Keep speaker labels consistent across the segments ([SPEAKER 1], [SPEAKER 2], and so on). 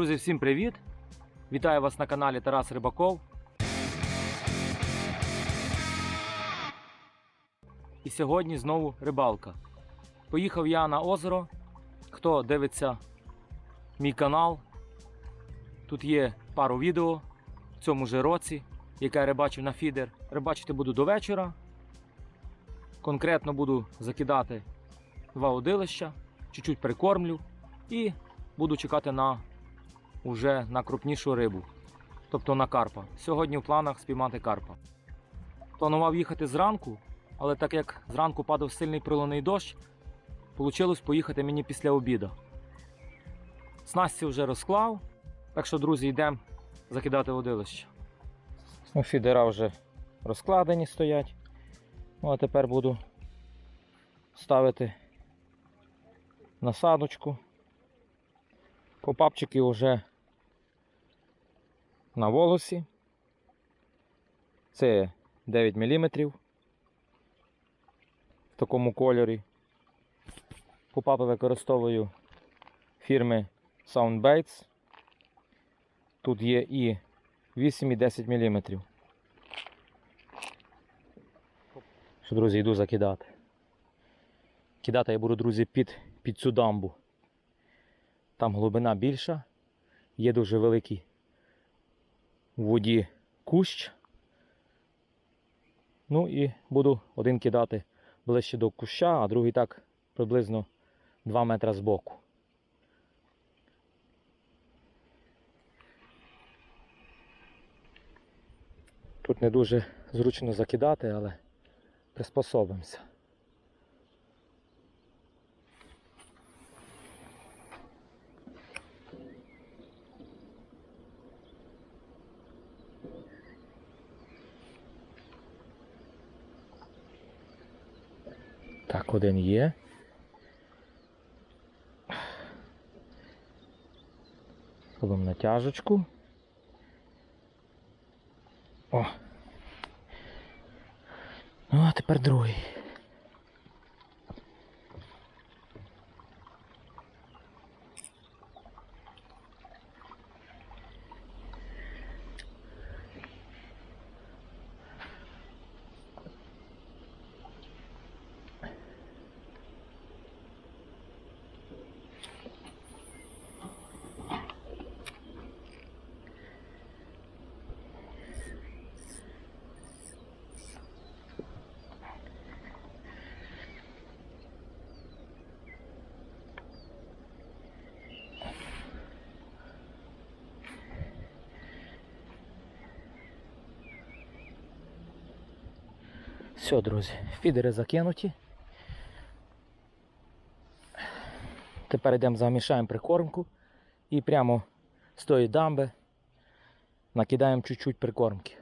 [SPEAKER 1] Друзі, всім привіт! Вітаю вас на каналі Тарас Рибаков. І сьогодні знову рибалка. Поїхав я на озеро. Хто дивиться мій канал, тут є пару відео в цьому же році, яке я рибачив на фідер. Рибачити буду до вечора. Конкретно буду закидати два удилища, чуть-чуть прикормлю і буду чекати на уже на крупнішу рибу, тобто на карпа. Сьогодні в планах спіймати карпа. Планував їхати зранку, але так як зранку падав сильний проливний дощ, вийшло поїхати мені після обіду. Снасті вже розклав, так що, друзі, йдемо закидати водилище. Ну, фідера вже розкладені стоять. Ну, а тепер буду ставити насадочку. Попапчики вже на волосі. Це 9 мм в такому кольорі. Попапи використовую фірми Soundbaits. Тут є і 8 і 10 мм. Що, друзі, йду закидати. Кидати я буду, друзі, під, під цю дамбу. Там глибина більша, є дуже великий воді кущ. Ну і буду один кидати ближче до куща, а другий так приблизно 2 метри з боку. Тут не дуже зручно закидати, але приспособимося. Так, один є. Робимо натяжечку. О. Ну, а тепер другий. Все, друзі, фідери закинуті. Тепер йдемо замішаємо прикормку і прямо з тої дамби накидаємо чуть-чуть прикормки.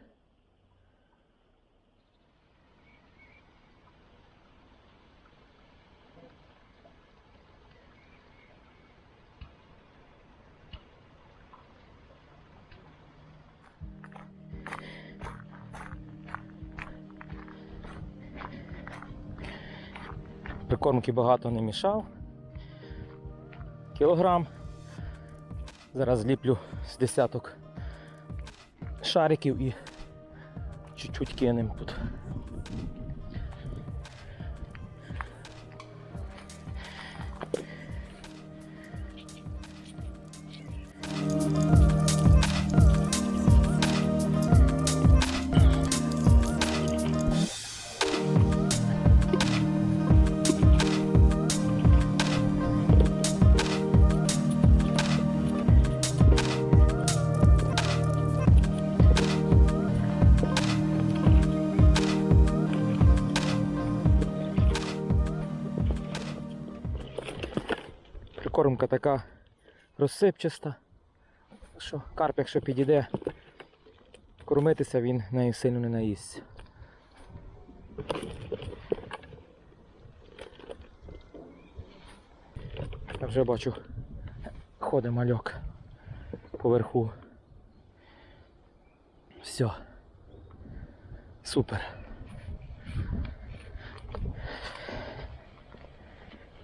[SPEAKER 1] Прикормки багато не мішав. Кілограм. Зараз зліплю з десяток шариків і чуть-чуть кинемо тут. Прикормка така розсипчаста, що карп, якщо підійде кормитися, він нею сильно не наїсться. Я вже бачу, ходить мальок поверху. Все. Супер.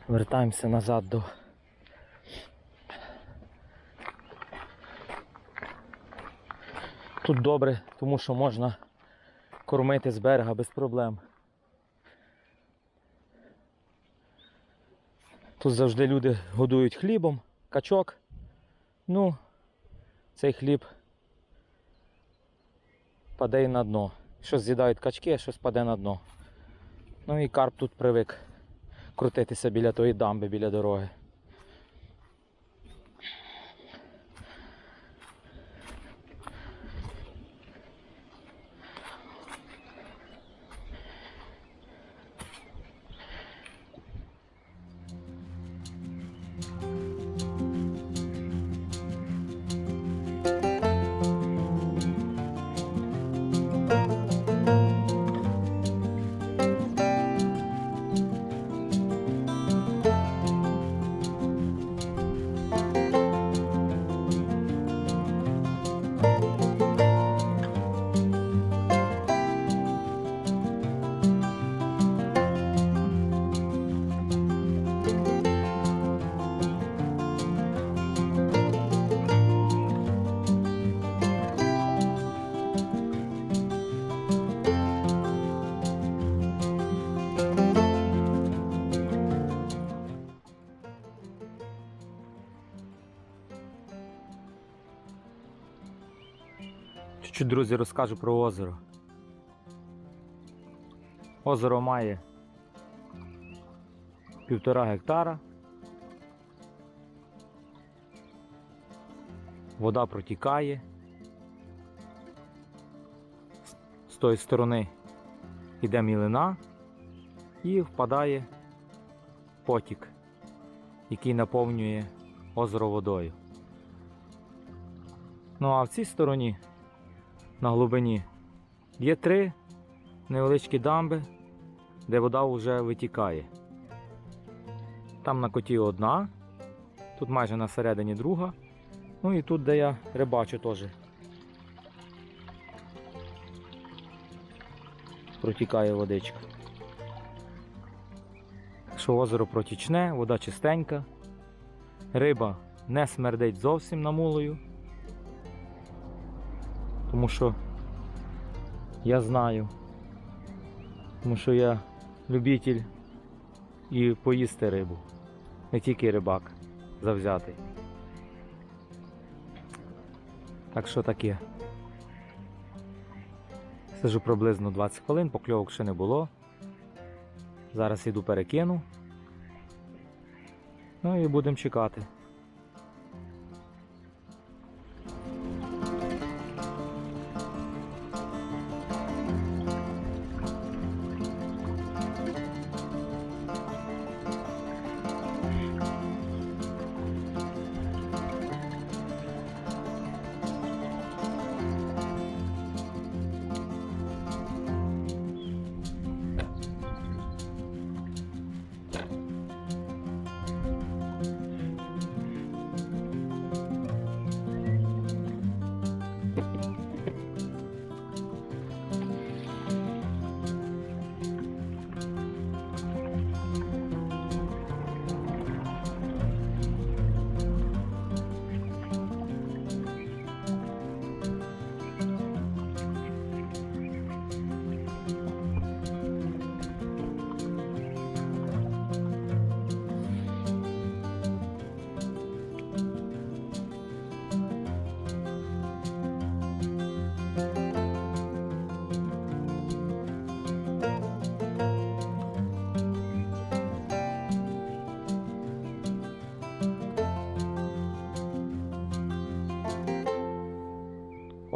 [SPEAKER 1] Вертаємося назад до Тут добре, тому що можна кормити з берега без проблем. Тут завжди люди годують хлібом, качок. Ну, цей хліб паде на дно. Щось з'їдають качки, а щось паде на дно. Ну і карп тут привик крутитися біля тої дамби, біля дороги. Чуть-чуть, друзі, розкажу про озеро. Озеро має півтора гектара. Вода протікає. З тої сторони йде мілина і впадає потік, який наповнює озеро водою. Ну а в цій стороні на глибині є три невеличкі дамби, де вода вже витікає. Там на коті одна, тут майже на середині друга. Ну і тут, де я рибачу теж. Протікає водичка. Що озеро протічне, вода чистенька. Риба не смердить зовсім намулою. Тому що я знаю. Тому що я любитель і поїсти рибу. Не тільки рибак завзятий. Так що таке. Сижу приблизно 20 хвилин, покльовок ще не було. Зараз іду перекину. Ну і будемо чекати.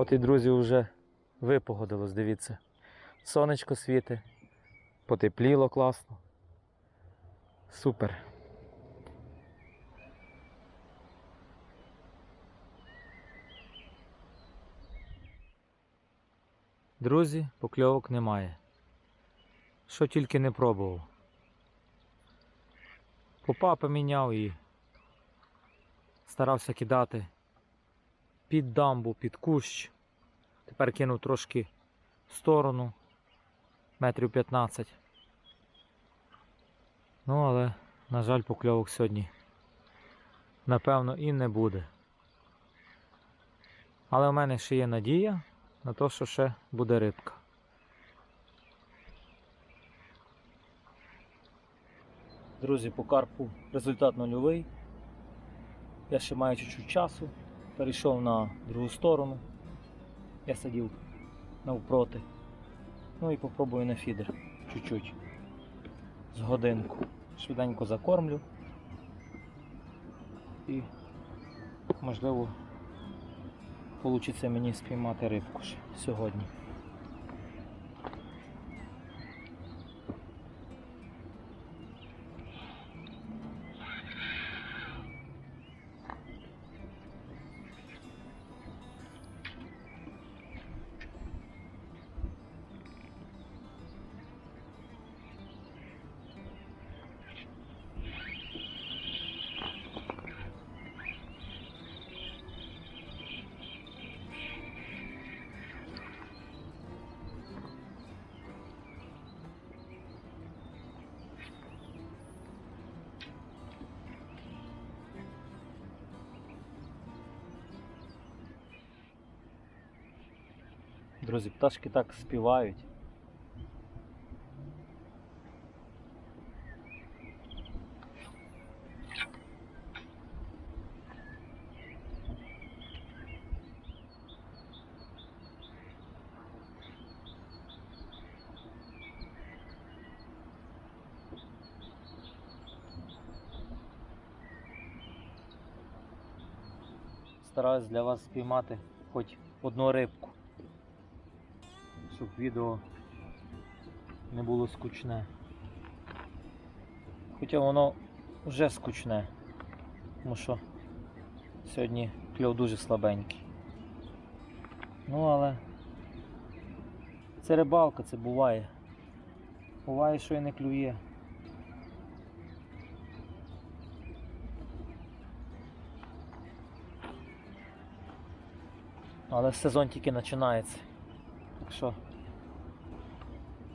[SPEAKER 1] От і друзі вже випогодилось, дивіться. Сонечко світить, потепліло класно. Супер. Друзі, покльовок немає. Що тільки не пробував. Попа поміняв і старався кидати під дамбу, під кущ. Тепер кинув трошки в сторону, метрів 15. Ну, але, на жаль, покльовок сьогодні, напевно, і не буде. Але в мене ще є надія, на те, що ще буде рибка. Друзі, по карпу результат нульовий. Я ще маю чуть-чуть часу. Перейшов на другу сторону. Я сидів навпроти. Ну і попробую на фідер чуть-чуть. З годинку. Швиденько закормлю. І можливо вийде мені спіймати рибку ще сьогодні. Друзі, пташки так співають. Стараюсь для вас спіймати хоч одну рибку щоб відео не було скучне. Хоча воно вже скучне, тому що сьогодні кльов дуже слабенький. Ну але це рибалка, це буває. Буває, що і не клює. Але сезон тільки починається. Так що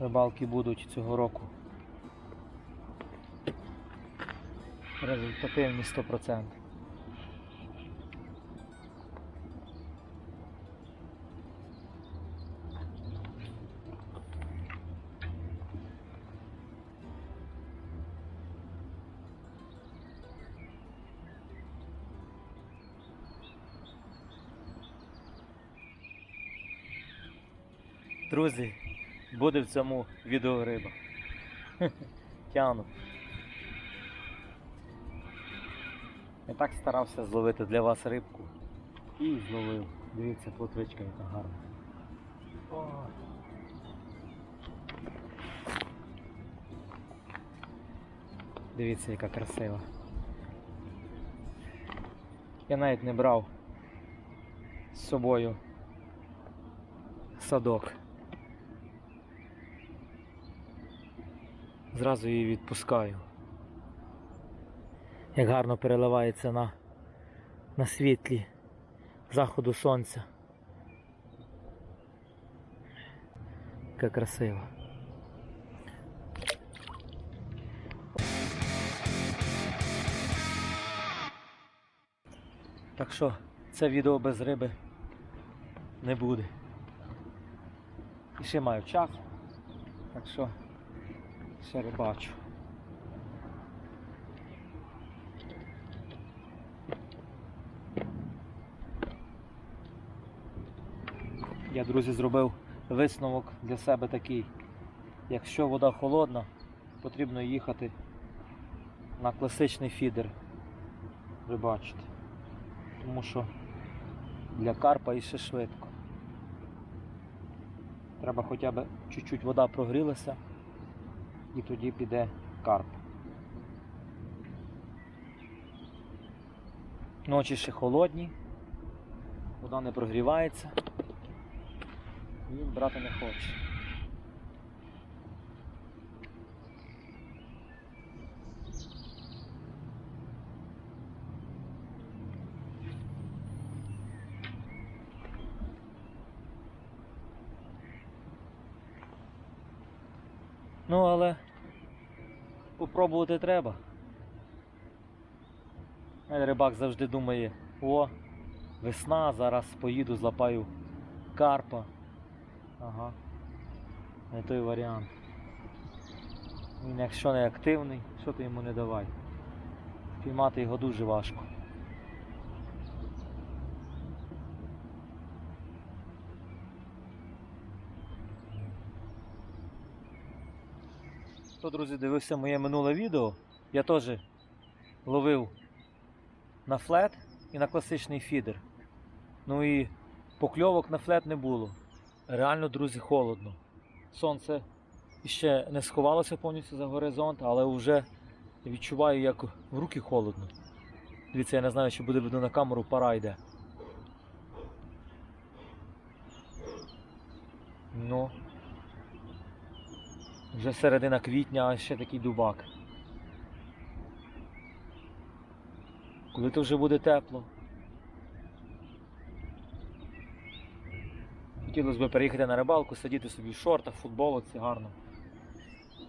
[SPEAKER 1] рибалки будуть цього року. Результативні 100%. Друзі, буде в цьому відео риба. Тяну. Я так старався зловити для вас рибку. І зловив. Дивіться, плотвичка яка гарна. О. Дивіться, яка красива. Я навіть не брав з собою садок. Зразу її відпускаю. Як гарно переливається на, на світлі заходу сонця. Яка красива. Так що це відео без риби не буде. І ще маю час. Так що ще рибачу. Я, друзі, зробив висновок для себе такий. Якщо вода холодна, потрібно їхати на класичний фідер рибачити. Тому що для карпа іще швидко. Треба хоча б чуть-чуть вода прогрілася і тоді піде карп. Ночі ще холодні, вода не прогрівається, він брати не хоче. Ну, але попробувати треба. Е, Рибак завжди думає, о, весна, зараз поїду, злапаю карпа. Ага. Не той варіант. Він якщо не активний, що ти йому не давай. Піймати його дуже важко. Хто, друзі, дивився моє минуле відео, я теж ловив на флет і на класичний фідер. Ну і покльовок на флет не було. Реально, друзі, холодно. Сонце ще не сховалося повністю за горизонт, але вже відчуваю, як в руки холодно. Дивіться, я не знаю, чи буде видно на камеру, пара йде. Ну. Вже середина квітня, а ще такий дубак. Коли то вже буде тепло. Хотілося б переїхати на рибалку, сидіти собі в шортах, футболці гарно.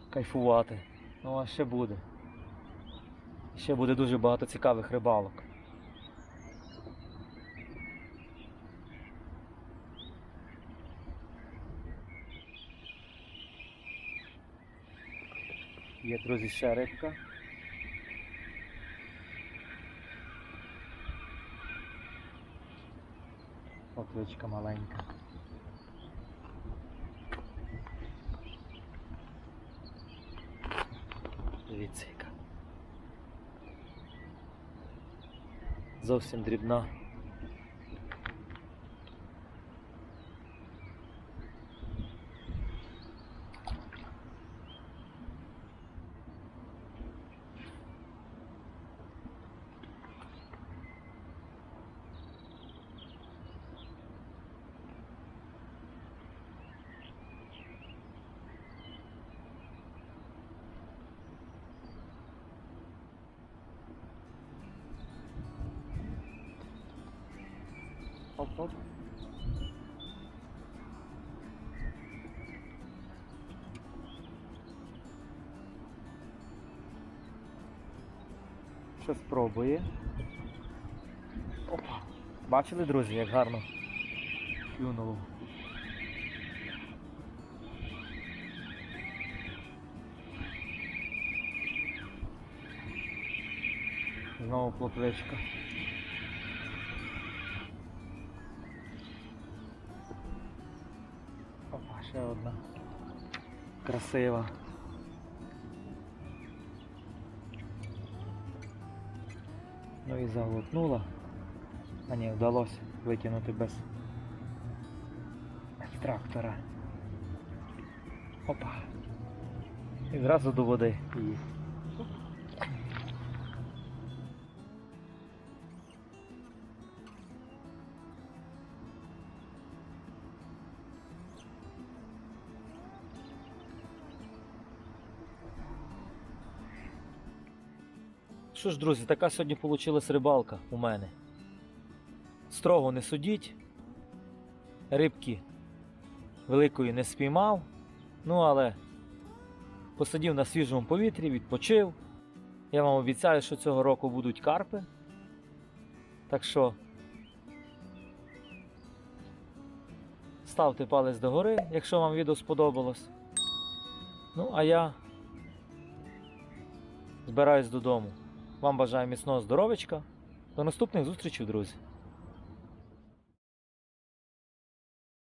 [SPEAKER 1] Кайфувати. Ну а ще буде. Ще буде дуже багато цікавих рибалок. Є, друзі, ще рибка. Покличка маленька. Дивіться. Зовсім дрібна. Оп-оп. Що спробує? Опа. Бачили, друзі, як гарно клюнуло. Знову плотвичка. Красива. Ну і заглотнула. А ні, вдалося витягнути без трактора. Опа. І зразу до води її. Що ж, друзі, така сьогодні вийшла рибалка у мене. Строго не судіть. Рибки великої не спіймав. Ну, але посидів на свіжому повітрі, відпочив. Я вам обіцяю, що цього року будуть карпи. Так що ставте палець догори, якщо вам відео сподобалось. Ну, а я збираюсь додому. Вам бажаю міцного здоров'ячка. До наступних зустрічей, друзі!